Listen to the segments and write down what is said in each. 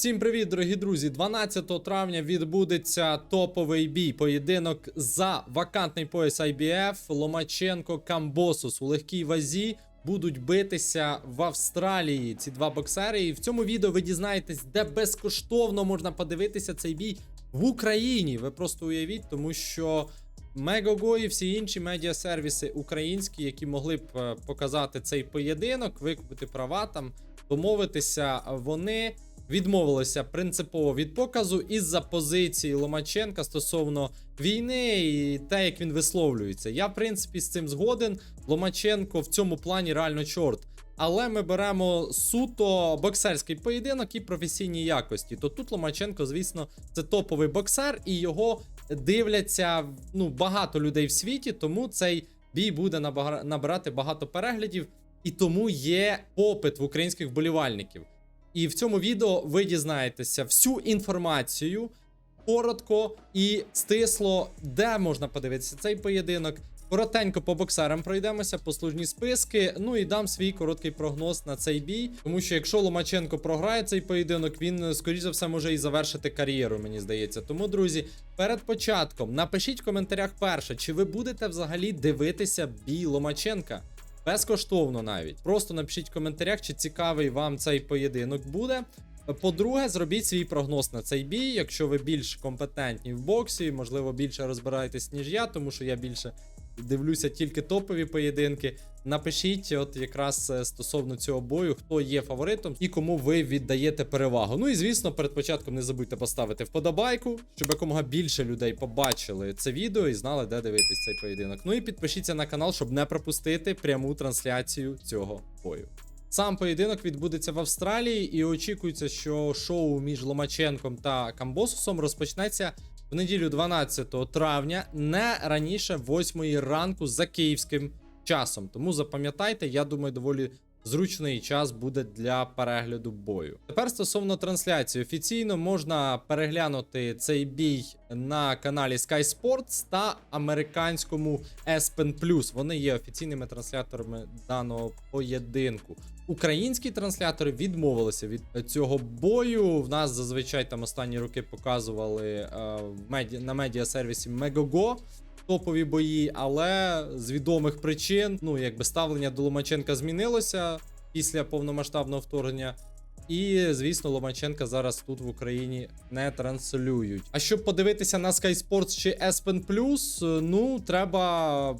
Всім привіт, дорогі друзі! 12 травня відбудеться топовий бій. Поєдинок за вакантний пояс IBF Ломаченко Камбосус у легкій вазі. Будуть битися в Австралії ці два боксери. І в цьому відео ви дізнаєтесь, де безкоштовно можна подивитися цей бій в Україні. Ви просто уявіть, тому що Мегого і всі інші медіасервіси українські, які могли б е, показати цей поєдинок, викупити права там, домовитися, вони відмовилися принципово від показу із-за позиції Ломаченка стосовно війни і те, як він висловлюється. Я, в принципі, з цим згоден. Ломаченко в цьому плані реально чорт. Але ми беремо суто боксерський поєдинок і професійні якості. То тут Ломаченко, звісно, це топовий боксер, і його дивляться ну, багато людей в світі, тому цей бій буде набирати багато переглядів, і тому є попит в українських вболівальників. І в цьому відео ви дізнаєтеся всю інформацію коротко і стисло, де можна подивитися цей поєдинок. Коротенько по боксерам пройдемося, послужні списки. Ну і дам свій короткий прогноз на цей бій. Тому що якщо Ломаченко програє цей поєдинок, він скоріш за все може і завершити кар'єру, мені здається. Тому, друзі, перед початком напишіть в коментарях перше, чи ви будете взагалі дивитися бій Ломаченка. Безкоштовно навіть. Просто напишіть в коментарях, чи цікавий вам цей поєдинок буде. По-друге, зробіть свій прогноз на цей бій, якщо ви більш компетентні в боксі, можливо, більше розбираєтесь, ніж я, тому що я більше дивлюся тільки топові поєдинки. Напишіть, от якраз е, стосовно цього бою, хто є фаворитом і кому ви віддаєте перевагу. Ну і звісно, перед початком не забудьте поставити вподобайку, щоб якомога більше людей побачили це відео і знали, де дивитись цей поєдинок. Ну і підпишіться на канал, щоб не пропустити пряму трансляцію цього бою. Сам поєдинок відбудеться в Австралії, і очікується, що шоу між Ломаченком та Камбосусом розпочнеться в неділю 12 травня, не раніше 8 ранку за київським часом. Тому запам'ятайте, я думаю, доволі зручний час буде для перегляду бою. Тепер стосовно трансляції, офіційно можна переглянути цей бій на каналі Sky Sports та американському ESPN+. Вони є офіційними трансляторами даного поєдинку. Українські транслятори відмовилися від цього бою. В нас зазвичай там останні роки показували е, на медіасервісі Megogo топові бої, але з відомих причин, ну якби ставлення до Ломаченка змінилося після повномасштабного вторгнення. І, звісно, Ломаченка зараз тут в Україні не транслюють. А щоб подивитися на Sky Sports чи ESPN+, ну треба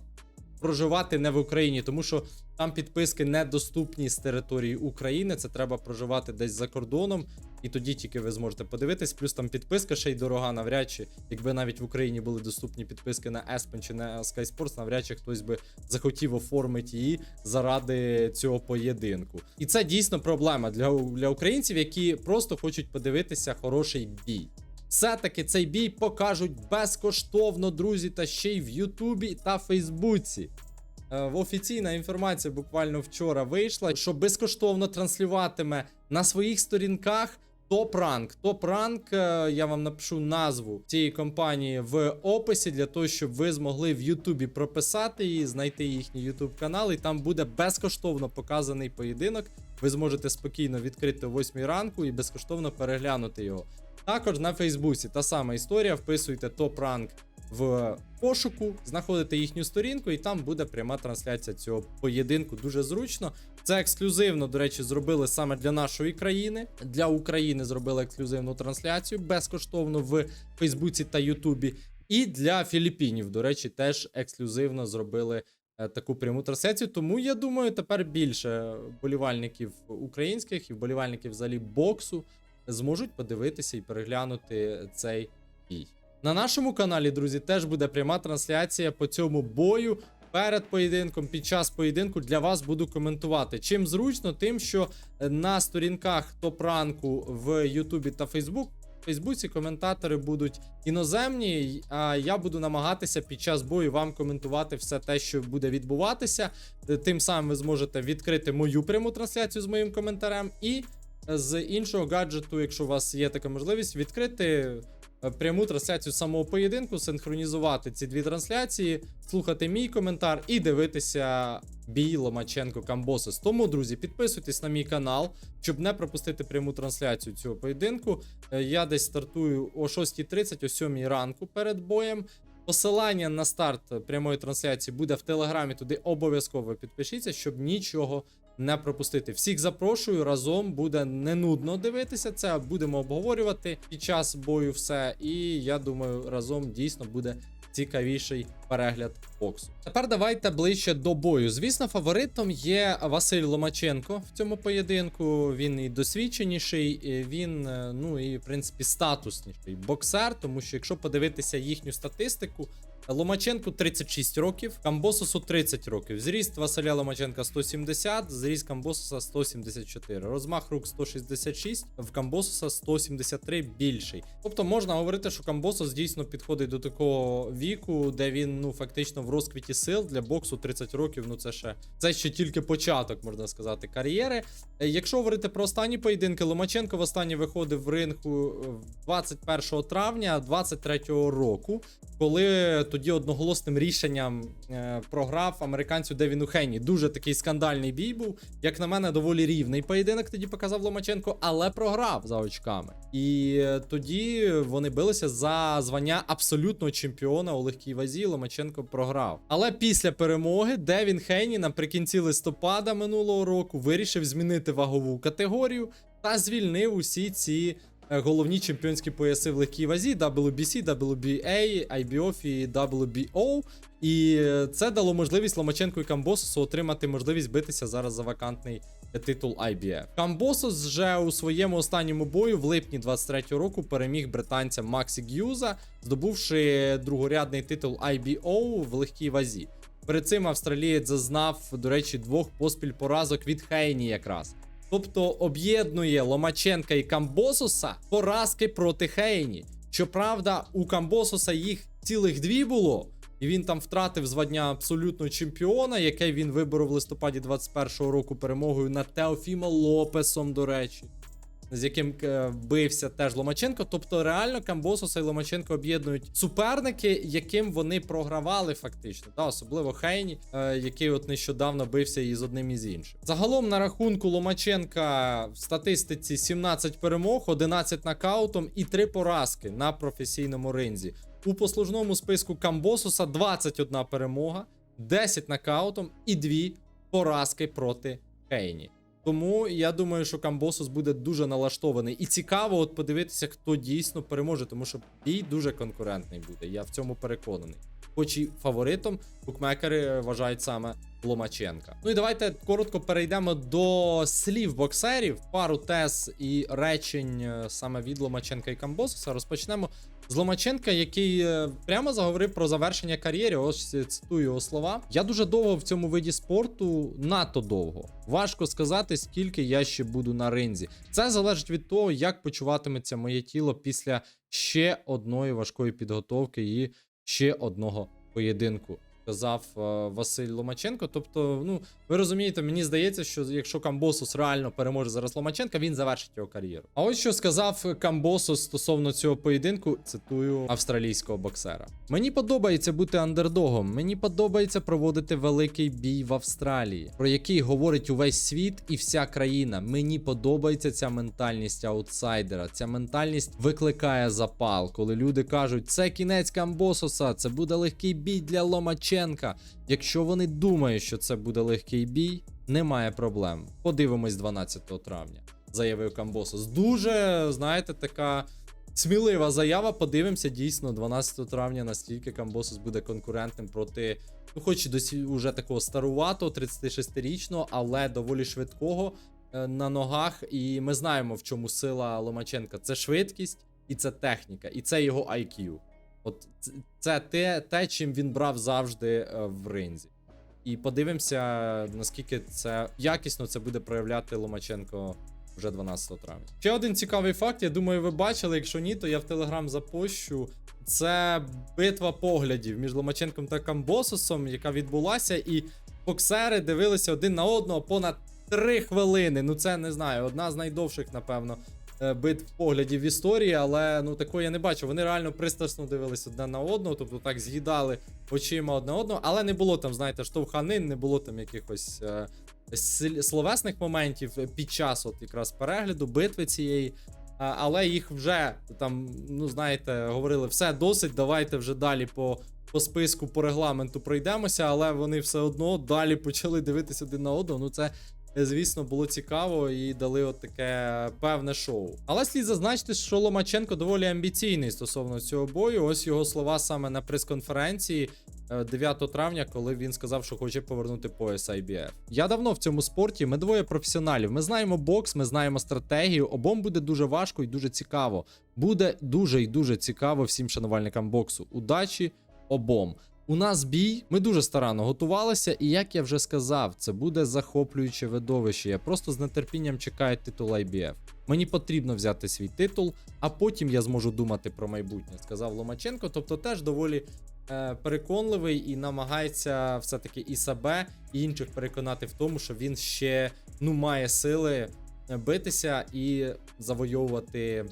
проживати не в Україні, тому що там підписки недоступні з території України. Це треба проживати десь за кордоном, і тоді тільки ви зможете подивитись. Плюс там підписка ще й дорога, навряд чи, якби навіть в Україні були доступні підписки на ESPN чи на Sky Sports, навряд чи хтось би захотів оформити її заради цього поєдинку. І це дійсно проблема для, для українців, які просто хочуть подивитися хороший бій. Все-таки цей бій покажуть безкоштовно, друзі, та ще й в Ютубі та Фейсбуці. Е, Офіційна інформація буквально вчора вийшла, що безкоштовно транслюватиме на своїх сторінках Топ Ранк. Топ Ранк, е, я вам напишу назву цієї компанії в описі для того, щоб ви змогли в Ютубі прописати її, знайти їхній Ютуб канал, і там буде безкоштовно показаний поєдинок. Ви зможете спокійно відкрити о 8 ранку і безкоштовно переглянути його. Також на Фейсбуці та сама історія. Вписуйте топ ранк в пошуку, знаходите їхню сторінку, і там буде пряма трансляція цього поєдинку. Дуже зручно. Це ексклюзивно, до речі, зробили саме для нашої країни. Для України зробили ексклюзивну трансляцію безкоштовно в Фейсбуці та Ютубі. І для Філіппінів, до речі, теж ексклюзивно зробили е, таку пряму трансляцію. Тому я думаю, тепер більше болівальників українських і вболівальників взагалі боксу зможуть подивитися і переглянути цей бій. На нашому каналі, друзі, теж буде пряма трансляція по цьому бою. Перед поєдинком, під час поєдинку для вас буду коментувати. Чим зручно, тим, що на сторінках топ-ранку в Ютубі та Фейсбук. Фейсбуці коментатори будуть іноземні, а я буду намагатися під час бою вам коментувати все те, що буде відбуватися. Тим самим ви зможете відкрити мою пряму трансляцію з моїм коментарем, і з іншого гаджету, якщо у вас є така можливість, відкрити е, пряму трансляцію самого поєдинку, синхронізувати ці дві трансляції, слухати мій коментар і дивитися бій Ломаченко Камбосос. Тому, друзі, підписуйтесь на мій канал, щоб не пропустити пряму трансляцію цього поєдинку. Е, Я десь стартую о 6.30, о 7 ранку перед боєм. Посилання на старт прямої трансляції буде в телеграмі. Туди обов'язково підпишіться, щоб нічого не пропустити. Всіх запрошую разом. Буде не нудно дивитися це. Будемо обговорювати під час бою все. І я думаю, разом дійсно буде цікавіший перегляд боксу. Тепер давайте ближче до бою. Звісно, фаворитом є Василь Ломаченко в цьому поєдинку. Він і досвідченіший, і він, е, ну і в принципі статусніший боксер, тому що якщо подивитися їхню статистику. Ломаченку 36 років, Камбососу 30 років. Зріст Василя Ломаченка 170, зріст Камбососа 174. Розмах рук 166, в Камбососа 173 більший. Тобто можна говорити, що Камбосос дійсно підходить до такого віку, де він ну фактично в розквіті сил для боксу 30 років. Ну це ще це ще тільки початок, можна сказати, кар'єри. Е, Якщо говорити про останні поєдинки, Ломаченко в останній виходив в ринку е, 21 травня 23 року, коли тоді одноголосним рішенням е, програв американцю Девіну Хенні. Дуже такий скандальний бій був. Як на мене, доволі рівний поєдинок тоді показав Ломаченко, але програв за очками. І е, тоді вони билися за звання абсолютного чемпіона у легкій вазі. Ломаченко програв. Але після перемоги Девін Хейні наприкінці листопада минулого року вирішив змінити вагову категорію та звільнив усі ці головні чемпіонські пояси в легкій вазі WBC, WBA, IBOF і WBO. І е, це дало можливість Ломаченку і Камбососу отримати можливість битися зараз за вакантний е, титул IBF. Камбосос вже у своєму останньому бою в липні 23-го року переміг британця Максі Г'юза, здобувши другорядний титул IBO в легкій вазі. Перед цим австралієць зазнав, до речі, двох поспіль поразок від Хейні якраз. Тобто об'єднує Ломаченка і Камбососа поразки проти Хейні. Щоправда, у Камбососа їх цілих дві було, і він там втратив звання абсолютного чемпіона, яке він виборов в листопаді 21-го року перемогою над Теофімо Лопесом, до речі, з яким е, бився теж Ломаченко. Тобто, реально Камбососа і Ломаченко об'єднують суперники, яким вони програвали фактично, та особливо Хейні, е, який от нещодавно бився із одним із інших. Загалом на рахунку Ломаченка в статистиці 17 перемог, 11 нокаутом і 3 поразки на професійному ринзі. У послужному списку Камбосуса 21 перемога, 10 нокаутом і 2 поразки проти Хейні. Тому я думаю, що Камбосус буде дуже налаштований. І цікаво от подивитися, хто дійсно переможе, тому що бій дуже конкурентний буде. Я в цьому переконаний. Хоч і фаворитом букмекери вважають саме Ломаченка. Ну і давайте коротко перейдемо до слів боксерів. Пару тез і речень е, саме від Ломаченка і Камбосуса. Розпочнемо з Ломаченка, який е, прямо заговорив про завершення кар'єри. Ось е, цитую його слова. Я дуже довго в цьому виді спорту, надто довго. Важко сказати, скільки я ще буду на ринзі. Це залежить від того, як почуватиметься моє тіло після ще одної важкої підготовки і ще одного поєдинку. Сказав е, Василь Ломаченко. Тобто, ну ви розумієте, мені здається, що якщо Камбосус реально переможе зараз Ломаченка, він завершить його кар'єру. А ось що сказав Камбосус стосовно цього поєдинку, цитую австралійського боксера. Мені подобається бути андердогом. Мені подобається проводити великий бій в Австралії, про який говорить увесь світ і вся країна. Мені подобається ця ментальність аутсайдера. Ця ментальність викликає запал, коли люди кажуть, це кінець Камбососа, це буде легкий бій для Ломаченка. Якщо вони думають, що це буде легкий бій, немає проблем. Подивимось 12 травня, заявив Камбосос. Дуже, знаєте, така смілива заява. Подивимося дійсно 12 травня, настільки Камбосос буде конкурентним проти, ну, хоч досі уже такого старуватого, 36-річного, але доволі швидкого е, на ногах. І ми знаємо, в чому сила Ломаченка. Це швидкість і це техніка, і це його IQ. От це те, те, чим він брав завжди е, в ринзі. І подивимося, наскільки це якісно це буде проявляти Ломаченко вже 12 травня. Ще один цікавий факт, я думаю, ви бачили. Якщо ні, то я в Телеграм запощу. Це битва поглядів між Ломаченком та Камбососом, яка відбулася, і боксери дивилися один на одного понад 3 хвилини. Ну, це не знаю, одна з найдовших, напевно, битв поглядів в історії, але ну такого я не бачу. Вони реально пристрасно дивились одне на одного, тобто так з'їдали очима одне одного, але не було там, знаєте, штовханин, не було там якихось е, словесних моментів під час от якраз перегляду битви цієї. Але їх вже там, ну знаєте, говорили, все досить, давайте вже далі по, по списку, по регламенту пройдемося, але вони все одно далі почали дивитися один на одного. Ну це, е, звісно, було цікаво і дали от таке певне шоу. Але слід зазначити, що Ломаченко доволі амбіційний стосовно цього бою. Ось його слова саме на прес-конференції. е, 9 травня, коли він сказав, що хоче повернути пояс IBF. Я давно в цьому спорті. Ми двоє професіоналів. Ми знаємо бокс, ми знаємо стратегію. Обом буде дуже важко і дуже цікаво. Буде дуже і дуже цікаво всім шанувальникам боксу. Удачі обом. У нас бій, ми дуже старанно готувалися, і як я вже сказав, це буде захоплююче видовище. Я просто з нетерпінням чекаю титул IBF. Мені потрібно взяти свій титул, а потім я зможу думати про майбутнє, сказав Ломаченко. Тобто теж доволі е, переконливий і намагається все-таки і себе, і інших переконати в тому, що він ще ну має сили битися і завойовувати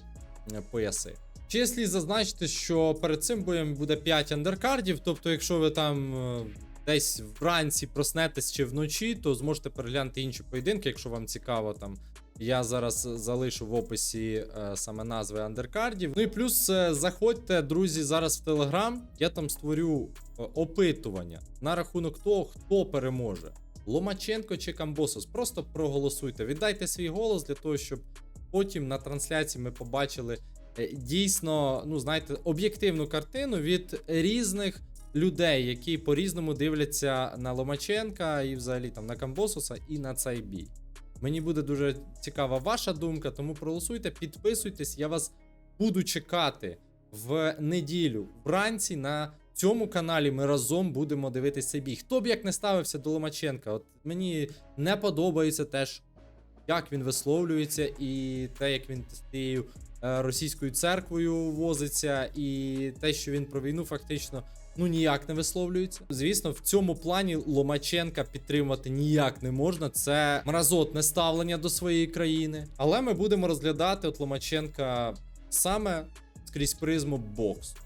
е, пояси. Ще слід зазначити, що перед цим боєм буде 5 андеркардів. Тобто, якщо ви там е, десь вранці проснетесь чи вночі, то зможете переглянути інші поєдинки, якщо вам цікаво там. Я зараз залишу в описі е, саме назви андеркардів. Ну і плюс е, заходьте, друзі, зараз в Телеграм. Я там створю е, опитування на рахунок того, хто переможе. Ломаченко чи Камбосос. Просто проголосуйте. Віддайте свій голос для того, щоб потім на трансляції ми побачили дійсно, ну знаєте, об'єктивну картину від різних людей, які по-різному дивляться на Ломаченка і взагалі там на Камбосуса і на цей бій. Мені буде дуже цікава ваша думка, тому проголосуйте, підписуйтесь. Я вас буду чекати в неділю вранці на цьому каналі. Ми разом будемо дивитися бій. Хто б як не ставився до Ломаченка? От мені не подобається теж, як він висловлюється, і те, як він з тією е, російською церквою возиться, і те, що він про війну фактично ну ніяк не висловлюється. Звісно, в цьому плані Ломаченка підтримувати ніяк не можна. Це мразотне ставлення до своєї країни. Але ми будемо розглядати от Ломаченка саме скрізь призму боксу.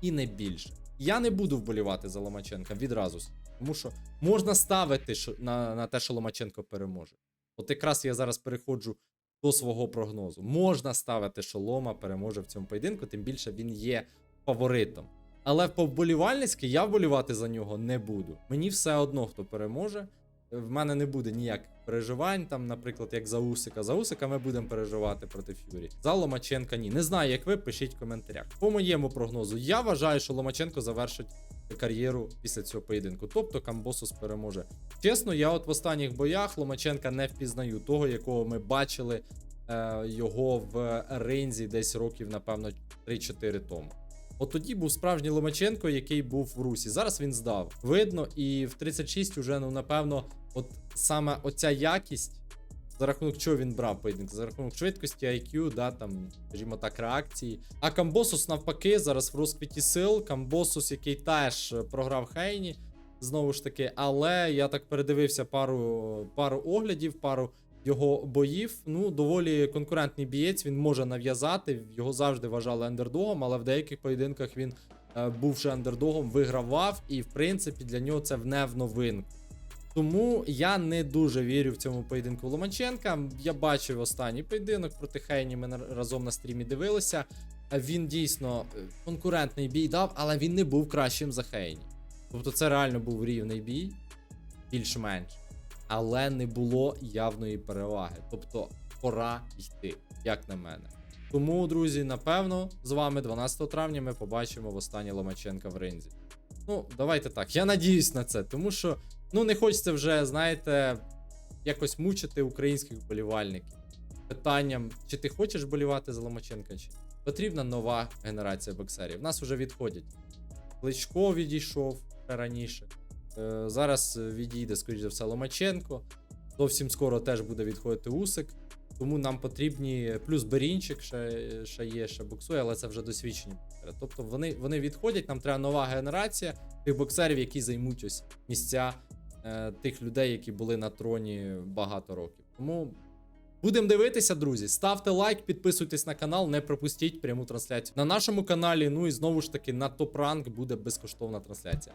І не більше. Я не буду вболівати за Ломаченка відразу. Тому що можна ставити на, на те, що Ломаченко переможе. От якраз я зараз переходжу до свого прогнозу. Можна ставити, що Лома переможе в цьому поєдинку, тим більше він є фаворитом. Але по вболівальницьки я вболівати за нього не буду. Мені все одно, хто переможе. В мене не буде ніяких переживань, там, наприклад, як за Усика. За Усика ми будемо переживати проти Фюрі. За Ломаченка ні. Не знаю, як ви, пишіть в коментарях. По моєму прогнозу, я вважаю, що Ломаченко завершить кар'єру після цього поєдинку. Тобто Камбосус переможе. Чесно, я от в останніх боях Ломаченка не впізнаю того, якого ми бачили е, його в ринзі десь років, напевно, 3-4 тому. От тоді був справжній Ломаченко, який був в Русі. Зараз він здав. Видно, і в 36 уже, ну, напевно, от саме оця якість, за рахунок чого він брав поєдинок, за рахунок швидкості, IQ, да, там, скажімо так, реакції. А Камбосус, навпаки, зараз в розквіті сил. Камбосус, який теж е, програв Хейні, знову ж таки, але я так передивився пару, пару оглядів, пару його боїв. Ну, доволі конкурентний бієць. Він може нав'язати. Його завжди вважали андердогом, але в деяких поєдинках він, е, бувши андердогом, вигравав, і в принципі для нього це не в новинку. Тому я не дуже вірю в цьому поєдинку Ломаченка. Я бачив останній поєдинок проти Хейні. Ми разом на стрімі дивилися. Він дійсно е, конкурентний бій дав, але він не був кращим за Хейні. Тобто це реально був рівний бій, більш-менш. Але не було явної переваги. Тобто пора йти, як на мене. Тому, друзі, напевно, з вами 12 травня ми побачимо востаннє Ломаченка в ринзі. Ну, давайте так. Я надіюсь на це, тому що ну не хочеться вже, знаєте, якось мучити українських вболівальників питанням, чи ти хочеш болівати за Ломаченка, чи потрібна нова генерація боксерів. Нас вже відходять. Кличко відійшов раніше. Е, зараз е, відійде, скоріш за все, Ломаченко. Зовсім скоро теж буде відходити Усик. Тому нам потрібні плюс Берінчик ще, ще є, ще боксує, але це вже досвідчені. Тобто вони, вони відходять, нам треба нова генерація тих боксерів, які займуть ось місця е, тих людей, які були на троні багато років. Тому Будемо дивитися, друзі. Ставте лайк, підписуйтесь на канал, не пропустіть пряму трансляцію на нашому каналі. Ну і знову ж таки на топ ранг буде безкоштовна трансляція.